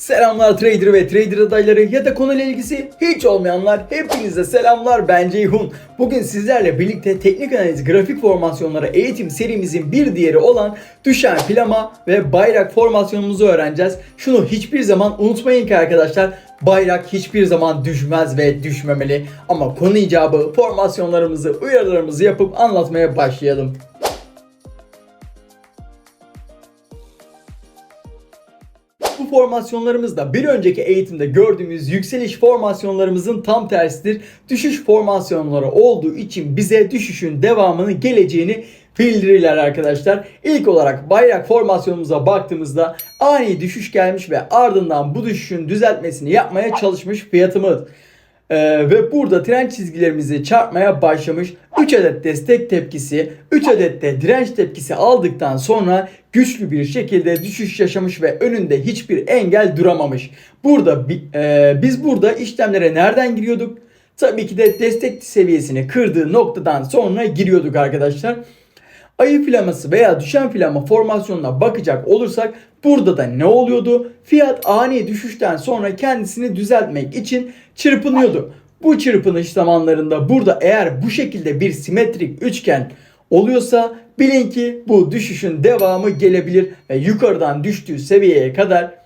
Selamlar trader ve trader adayları ya da konuyla ilgisi hiç olmayanlar hepinize selamlar ben Ceyhun. Bugün sizlerle birlikte teknik analiz grafik formasyonları eğitim serimizin bir diğeri olan düşen plama ve bayrak formasyonumuzu öğreneceğiz. Şunu hiçbir zaman unutmayın ki arkadaşlar bayrak hiçbir zaman düşmez ve düşmemeli. Ama konu icabı formasyonlarımızı uyarılarımızı yapıp anlatmaya başlayalım. Bu formasyonlarımız da bir önceki eğitimde gördüğümüz yükseliş formasyonlarımızın tam tersidir. Düşüş formasyonları olduğu için bize düşüşün devamını geleceğini bildirirler arkadaşlar. İlk olarak bayrak formasyonumuza baktığımızda ani düşüş gelmiş ve ardından bu düşüşün düzeltmesini yapmaya çalışmış fiyatımız. Ee, ve burada trend çizgilerimizi çarpmaya başlamış. 3 adet destek tepkisi, 3 adet de direnç tepkisi aldıktan sonra güçlü bir şekilde düşüş yaşamış ve önünde hiçbir engel duramamış. Burada e, biz burada işlemlere nereden giriyorduk? Tabii ki de destek seviyesini kırdığı noktadan sonra giriyorduk arkadaşlar. Ayı flaması veya düşen flama formasyonuna bakacak olursak burada da ne oluyordu? Fiyat ani düşüşten sonra kendisini düzeltmek için çırpınıyordu. Bu çırpınış zamanlarında burada eğer bu şekilde bir simetrik üçgen oluyorsa bilin ki bu düşüşün devamı gelebilir ve yukarıdan düştüğü seviyeye kadar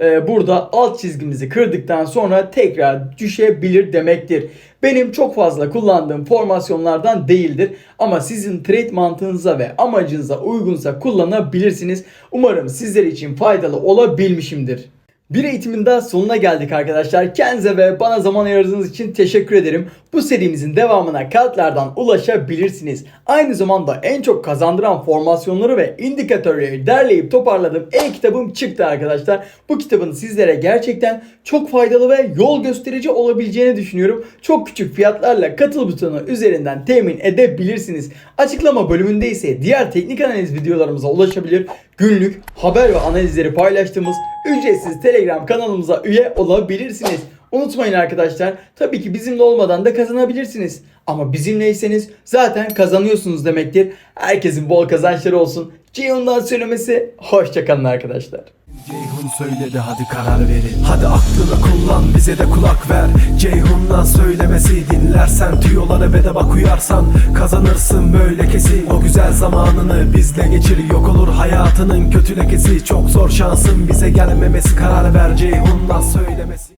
burada alt çizgimizi kırdıktan sonra tekrar düşebilir demektir. Benim çok fazla kullandığım formasyonlardan değildir ama sizin trade mantığınıza ve amacınıza uygunsa kullanabilirsiniz. Umarım sizler için faydalı olabilmişimdir. Bir eğitimin daha sonuna geldik arkadaşlar. Kendinize ve bana zaman ayırdığınız için teşekkür ederim. Bu serimizin devamına kartlardan ulaşabilirsiniz. Aynı zamanda en çok kazandıran formasyonları ve indikatörleri derleyip toparladığım e-kitabım çıktı arkadaşlar. Bu kitabın sizlere gerçekten çok faydalı ve yol gösterici olabileceğini düşünüyorum. Çok küçük fiyatlarla katıl butonu üzerinden temin edebilirsiniz. Açıklama bölümünde ise diğer teknik analiz videolarımıza ulaşabilir. Günlük haber ve analizleri paylaştığımız ücretsiz Telegram kanalımıza üye olabilirsiniz. Unutmayın arkadaşlar tabii ki bizimle olmadan da kazanabilirsiniz. Ama bizimleyseniz zaten kazanıyorsunuz demektir. Herkesin bol kazançları olsun. Ceyhun'dan söylemesi hoşçakalın arkadaşlar. Ceyhun söyledi hadi karar verin Hadi aklını kullan bize de kulak ver Ceyhun'dan söylemesi dinlersen Tüyolara ve de bak uyarsan Kazanırsın böyle kesin O güzel zamanını bizle geçir Yok olur hayatının kötü lekesi. Çok zor şansın bize gelmemesi Karar ver Ceyhun'dan söylemesi